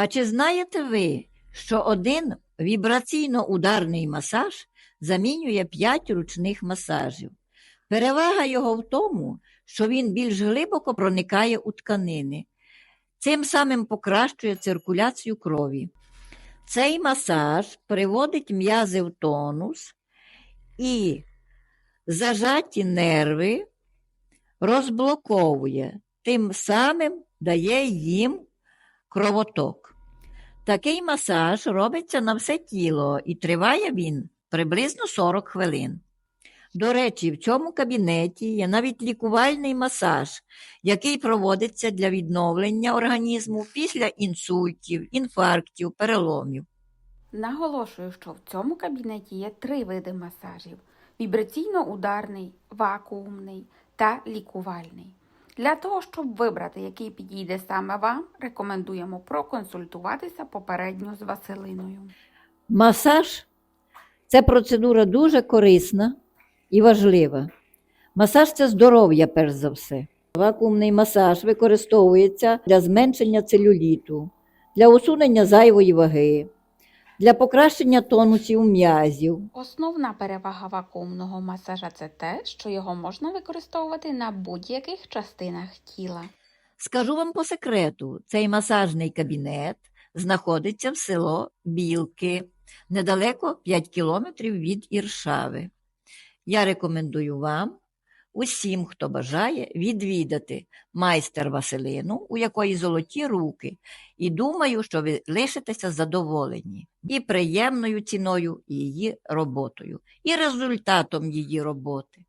А чи знаєте ви, що один вібраційно-ударний масаж замінює 5 ручних масажів? Перевага його в тому, що він більш глибоко проникає у тканини, цим самим покращує циркуляцію крові. Цей масаж приводить м'язи в тонус і зажаті нерви розблоковує, тим самим дає їм кровоток. Такий масаж робиться на все тіло і триває він приблизно 40 хвилин. До речі, в цьому кабінеті є навіть лікувальний масаж, який проводиться для відновлення організму після інсультів, інфарктів, переломів. Наголошую, що в цьому кабінеті є три види масажів: вібраційно-ударний, вакуумний та лікувальний. Для того, щоб вибрати, який підійде саме вам, рекомендуємо проконсультуватися попередньо з Василиною. Масаж це процедура дуже корисна і важлива. Масаж це здоров'я, перш за все. Вакуумний масаж використовується для зменшення целюліту, для усунення зайвої ваги, для покращення тонусів м'язів. Основна перевага вакуумного масажа це те, що його можна використовувати на будь-яких частинах тіла. Скажу вам по секрету, цей масажний кабінет знаходиться в село Білки, недалеко 5 кілометрів від Іршави. Я рекомендую вам, усім, хто бажає, відвідати майстер Василину, у якої золоті руки, і думаю, що ви лишитеся задоволені і приємною ціною її роботою, і результатом її роботи.